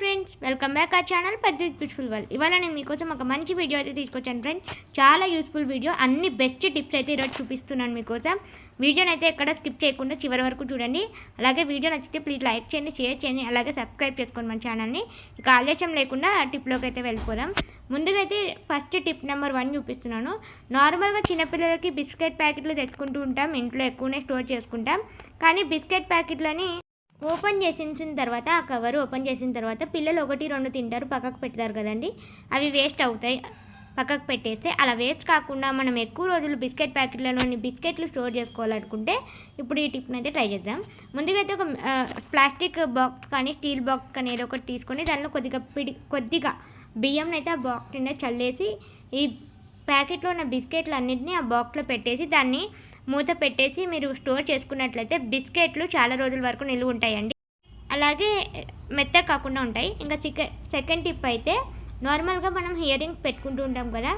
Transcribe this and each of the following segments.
Friends welcome back ఆ channel పెద్ద beautiful world ఇవాళ నేను మీకోసం ఒక మంచి వీడియో అయితే తీసుకొచ్చాను ఫ్రెండ్స్ చాలా యూస్ఫుల్ వీడియో అన్ని బెస్ట్ టిప్స్ అయితే ఈరోజు చూపిస్తున్నాను మీకోసం. వీడియోని అయితే ఎక్కడ స్కిప్ చేయకుండా చివరి వరకు చూడండి. అలాగే వీడియో నచ్చితే ప్లీజ్ లైక్ చేయండి షేర్ చేయండి. అలాగే సబ్స్క్రైబ్ చేసుకోండి మన ఛానల్ని ఇక ఆలస్యం లేకుండా టిప్లోకి అయితే వెళ్ళిపోదాం. ముందుగా అయితే ఫస్ట్ టిప్ నెంబర్ వన్ చూపిస్తున్నాను. నార్మల్గా చిన్నపిల్లలకి బిస్కెట్ ప్యాకెట్లు తెచ్చుకుంటూ ఉంటాం. ఇంట్లో ఎక్కువనే స్టోర్ చేసుకుంటాం. కానీ బిస్కెట్ ప్యాకెట్లని ఓపెన్ చేసిన తర్వాత ఆ కవర్ ఓపెన్ చేసిన తర్వాత పిల్లలు ఒకటి రెండు తింటారు పక్కకు పెడతారు కదండి. అవి వేస్ట్ అవుతాయి. పక్కకు పెట్టేస్తే అలా వేస్ట్ కాకుండా మనం ఎక్కువ రోజులు బిస్కెట్ ప్యాకెట్లలోని బిస్కెట్లు స్టోర్ చేసుకోవాలనుకుంటే ఇప్పుడు ఈ టిప్ని అయితే ట్రై చేద్దాం. ముందుగా అయితే ఒక ప్లాస్టిక్ బాక్స్ కానీ స్టీల్ బాక్స్ కానీ ఏదో ఒకటి తీసుకొని దానిలో కొద్దిగా పిడి కొద్దిగా బియ్యంని అయితే ఆ బాక్స్ నిండా చల్లేసి ఈ ప్యాకెట్లో ఉన్న బిస్కెట్లు అన్నింటినీ ఆ బాక్స్లో పెట్టేసి దాన్ని మూత పెట్టేసి మీరు స్టోర్ చేసుకున్నట్లయితే బిస్కెట్లు చాలా రోజుల వరకు నిలువ ఉంటాయండి. అలాగే మెత్త కాకుండా ఉంటాయి. ఇంకా చికెన్ సెకండ్ టిప్ అయితే నార్మల్గా మనం ఇయర్ రింగ్స్ పెట్టుకుంటూ ఉంటాం కదా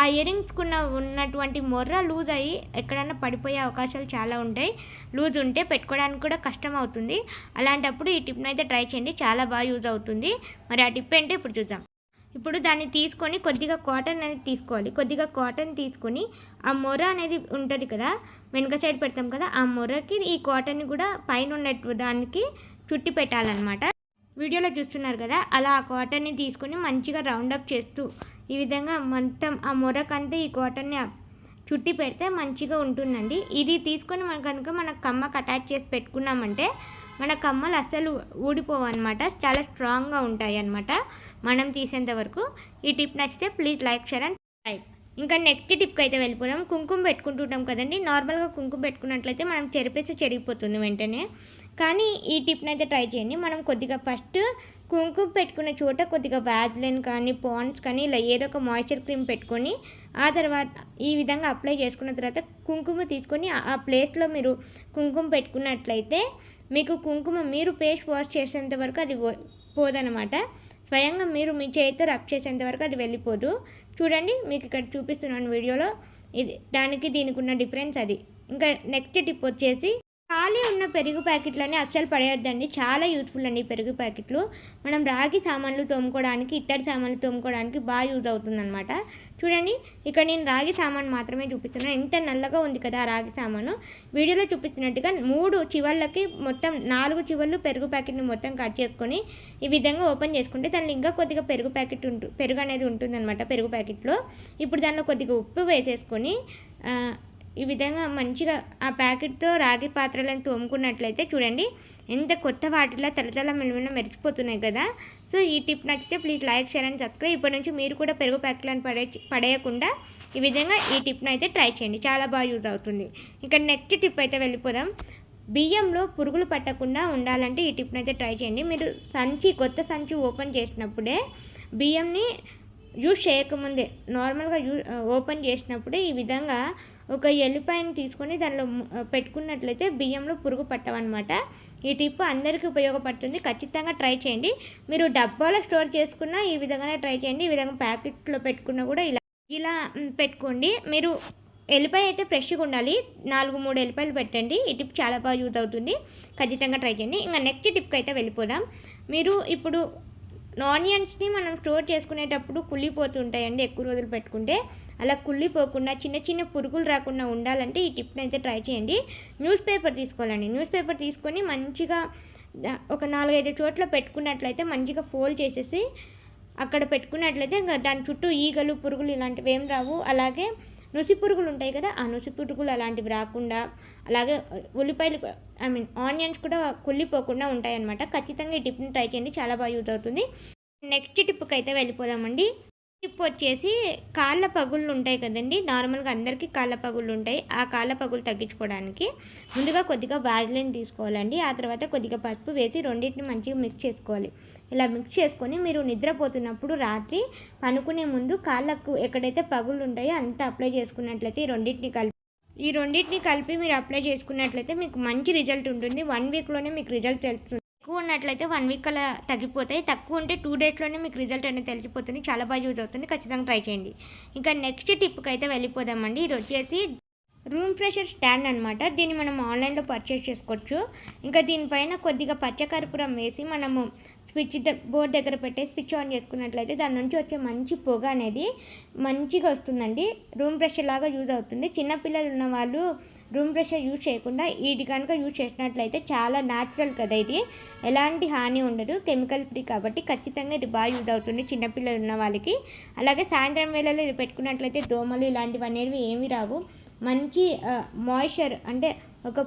ఆ ఇయర్ రింగ్స్కున్న ఉన్నటువంటి మొర్ర లూజ్ అయ్యి ఎక్కడైనా పడిపోయే అవకాశాలు చాలా ఉంటాయి. లూజ్ ఉంటే పెట్టుకోవడానికి కూడా కష్టం అవుతుంది. అలాంటప్పుడు ఈ టిప్ని అయితే ట్రై చేయండి. చాలా బాగా యూజ్ అవుతుంది. మరి ఆ టిప్ ఏంటో ఇప్పుడు చూద్దాం. ఇప్పుడు దాన్ని తీసుకొని కొద్దిగా కాటన్ అనేది తీసుకోవాలి. కొద్దిగా కాటన్ తీసుకొని ఆ మొర అనేది ఉంటుంది కదా వెనుక సైడ్ పెడతాం కదా ఆ మొరకి ఈ కాటన్ కూడా పైన ఉన్నట్టు దానికి చుట్టి పెట్టాలన్నమాట. వీడియోలో చూస్తున్నారు కదా అలా ఆ కాటన్ని తీసుకొని మంచిగా రౌండప్ చేస్తూ ఈ విధంగా మొత్తం ఆ మొరకంతా ఈ కాటన్ని చుట్టి పెడితే మంచిగా ఉంటుందండి. ఇది తీసుకొని మనం కనుక మన కమ్మకు అటాచ్ చేసి పెట్టుకున్నామంటే మన కమ్మలు అస్సలు ఊడిపోవు అనమాట చాలా స్ట్రాంగ్గా ఉంటాయి అన్నమాట మనం తీసేంత వరకు ఈ టిప్ నచ్చితే please like share and like ఇంకా నెక్స్ట్ టిప్కి అయితే వెళ్ళిపోదాం. కుంకుమ పెట్టుకుంటుంటాం కదండి. నార్మల్గా కుంకుమ పెట్టుకున్నట్లయితే మనం చెరిపేసి చెరిగిపోతుంది వెంటనే. కానీ ఈ టిప్ని అయితే ట్రై చేయండి. మనం కొద్దిగా ఫస్ట్ కుంకుమ పెట్టుకున్న చోట కొద్దిగా వ్యాజ్లైన్ కానీ పాండ్స్ కానీ ఇలా ఏదో ఒక మాయిశ్చర్ క్రీమ్ పెట్టుకొని ఆ తర్వాత ఈ విధంగా అప్లై చేసుకున్న తర్వాత కుంకుమ తీసుకొని ఆ- ప్లేస్లో మీరు కుంకుమ పెట్టుకున్నట్లయితే మీకు కుంకుమ మీరు ఫేస్ వాష్ చేసేంత వరకు అది పో- పోదనమాట స్వయంగా మీరు మీ చేతితో రబ్ చేసేంత వరకు అది వెళ్ళిపోదు. చూడండి మీకు ఇక్కడ చూపిస్తున్నాను వీడియోలో. ఇది దానికి దీనికి ఉన్న డిఫరెన్స్ అది. ఇంకా నెక్స్ట్ టిప్ వచ్చేసి ఖాళీ ఉన్న పెరుగు ప్యాకెట్లని అస్సలు పడేయొద్దండి. చాలా యూస్ఫుల్ అండి పెరుగు ప్యాకెట్లు. మనం రాగి సామాన్లు తోముకోవడానికి ఇత్తడి సామాన్లు తోముకోవడానికి బాగా యూజ్ అవుతుందన్నమాట. చూడండి ఇక్కడ నేను రాగి సామాన్ మాత్రమే చూపిస్తున్నాను. ఎంత నల్లగా ఉంది కదా ఆ రాగి సామాను. వీడియోలో చూపిస్తున్నట్టుగా మూడు చివర్లకి మొత్తం నాలుగు చివర్లు పెరుగు ప్యాకెట్ని మొత్తం కట్ చేసుకొని ఈ విధంగా ఓపెన్ చేసుకుంటే దానిలో ఇంకా కొద్దిగా పెరుగు ప్యాకెట్ ఉంటు పెరుగు అనేది ఉంటుందన్నమాట పెరుగు ప్యాకెట్లో. ఇప్పుడు దానిలో కొద్దిగా ఉప్పు వేసేసుకొని ఈ విధంగా మంచిగా ఆ ప్యాకెట్తో రాగి పాత్రలను తోముకున్నట్లయితే చూడండి ఎంత కొత్త వాటిలా తలతల మెలమెల మెరిచిపోతున్నాయి కదా. సో ఈ టిప్ నచ్చితే please like share and subscribe. ఇప్పటి నుంచి మీరు కూడా పెరుగు ప్యాకెట్లను పడే పడేయకుండా ఈ విధంగా ఈ టిప్ని అయితే ట్రై చేయండి. చాలా బాగా యూజ్ అవుతుంది. ఇక్కడ నెక్స్ట్ టిప్ అయితే వెళ్ళిపోదాం. బియ్యంలో పురుగులు పట్టకుండా ఉండాలంటే ఈ టిప్ని అయితే ట్రై చేయండి. మీరు సంచి కొత్త సంచి ఓపెన్ చేసినప్పుడే బియ్యంని యూజ్ చేయకముందే. నార్మల్గా యూ ఓపెన్ చేసినప్పుడే ఈ విధంగా ఒక ఎల్లిపాయని తీసుకొని దానిలో పెట్టుకున్నట్లయితే బియ్యంలో పురుగు పట్టవన్నమాట. ఈ టిప్ అందరికీ ఉపయోగపడుతుంది. ఖచ్చితంగా ట్రై చేయండి. మీరు డబ్బాలో స్టోర్ చేసుకున్నా ఈ విధంగానే ట్రై చేయండి. ఈ విధంగా ప్యాకెట్లో పెట్టుకున్నా కూడా ఇలా ఇలా పెట్టుకోండి. మీరు ఎల్లిపాయ అయితే ఫ్రెష్గా ఉండాలి. నాలుగు మూడు ఎల్లిపాయలు పెట్టండి. ఈ టిప్ చాలా బాగా యూజ్ అవుతుంది. ఖచ్చితంగా ట్రై చేయండి. ఇంకా నెక్స్ట్ టిప్కి అయితే వెళ్ళిపోదాం. మీరు ఇప్పుడు ఆనియన్స్ని మనం స్టోర్ చేసుకునేటప్పుడు కుళ్ళిపోతుంటాయండి ఎక్కువ రోజులు పెట్టుకుంటే. అలా కుళ్ళిపోకుండా చిన్న చిన్న పురుగులు రాకుండా ఉండాలంటే ఈ టిప్ని అయితే ట్రై చేయండి. న్యూస్ పేపర్ తీసుకోవాలండి. న్యూస్ పేపర్ తీసుకొని మంచిగా ఒక నాలుగైదు చోట్ల పెట్టుకున్నట్లయితే మంచిగా ఫోల్డ్ చేసేసి అక్కడ పెట్టుకున్నట్లయితే ఇంకా దాని చుట్టూ ఈగలు పురుగులు ఇలాంటివి ఏం రావు. అలాగే నుసి పురుగులు ఉంటాయి కదా ఆ నుసి పురుగులు అలాంటివి రాకుండా అలాగే ఉల్లిపాయలు ఐ మీన్ ఆనియన్స్ కూడా కుళ్ళిపోకుండా ఉంటాయన్నమాట. ఖచ్చితంగా ఈ టిప్ని ట్రై చేయండి చాలా బాగా యూజ్ అవుతుంది. నెక్స్ట్ టిప్కి అయితే వెళ్ళిపోదామండి. టిప్ వచ్చేసి కాళ్ళ పగుళ్ళు ఉంటాయి కదండి. నార్మల్గా అందరికీ కాళ్ళ పగుళ్ళు ఉంటాయి. ఆ కాళ్ళ పగులు తగ్గించుకోవడానికి ముందుగా కొద్దిగా వాజ్లైన్ తీసుకోవాలండి. ఆ తర్వాత కొద్దిగా పసుపు వేసి రెండింటిని మంచిగా మిక్స్ చేసుకోవాలి. ఇలా మిక్స్ చేసుకొని మీరు నిద్రపోతున్నప్పుడు రాత్రి పనుకునే ముందు కాళ్ళకు ఎక్కడైతే పగుళ్ళు ఉంటాయో అంతా అప్లై చేసుకున్నట్లయితే ఈ రెండింటిని కలిపి ఈ రెండింటిని కలిపి మీరు అప్లై చేసుకున్నట్లయితే మీకు మంచి రిజల్ట్ ఉంటుంది. వన్ వీక్లోనే మీకు రిజల్ట్ తెలుస్తుంది. ఎక్కువ ఉన్నట్లయితే వన్ వీక్ అలా తగ్గిపోతాయి. తక్కువ ఉంటే టూ డేస్లోనే మీకు రిజల్ట్ అనేది తెలిసిపోతుంది. చాలా బాగా యూజ్ అవుతుంది. ఖచ్చితంగా ట్రై చేయండి. ఇంకా నెక్స్ట్ టిప్కి అయితే వెళ్ళిపోదామండి. ఇది వచ్చేసి రూమ్ ఫ్రెషర్ స్టాండ్ అనమాట దీన్ని మనం ఆన్లైన్లో పర్చేస్ చేసుకోవచ్చు. ఇంకా దీనిపైన కొద్దిగా పచ్చకర్పూరం వేసి మనము స్విచ్ బోర్డ్ దగ్గర పెట్టే స్విచ్ ఆన్ చేసుకున్నట్లయితే దాని నుంచి వచ్చే మంచి పొగ అనేది మంచిగా వస్తుందండి. రూమ్ ఫ్రెషర్ లాగా యూజ్ అవుతుంది. చిన్నపిల్లలు ఉన్న వాళ్ళు రూమ్ ఫ్రెషర్ యూజ్ చేయకుండా ఇది కనుక యూజ్ చేసినట్లయితే చాలా న్యాచురల్ కదా ఇది. ఎలాంటి హాని ఉండదు. కెమికల్ ఫ్రీ కాబట్టి ఖచ్చితంగా ఇది బాగా యూజ్ అవుతుంది చిన్నపిల్లలు ఉన్న వాళ్ళకి. అలాగే సాయంత్రం వేళలో ఇది పెట్టుకున్నట్లయితే దోమలు ఇలాంటివి అనేవి ఏమి రావు. మంచి మాయిశ్చర్ అంటే ఒక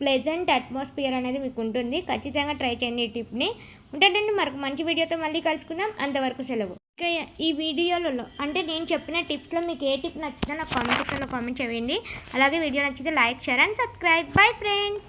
ప్లెజెంట్ అట్మాస్ఫియర్ అనేది మీకు ఉంటుంది. ఖచ్చితంగా ట్రై చేయండి ఈ టిప్ని. ఉంటుందండి మరొక మంచి వీడియోతో మళ్ళీ కలుసుకుందాం. అంతవరకు సెలవు. ఇంకా ఈ వీడియోలలో అంటే నేను చెప్పిన టిప్స్లో మీకు ఏ టిప్ నచ్చిందో నాకు కామెంట్ సెక్షన్లో కామెంట్ చేయండి. అలాగే వీడియో నచ్చితే like share and subscribe. Bye friends!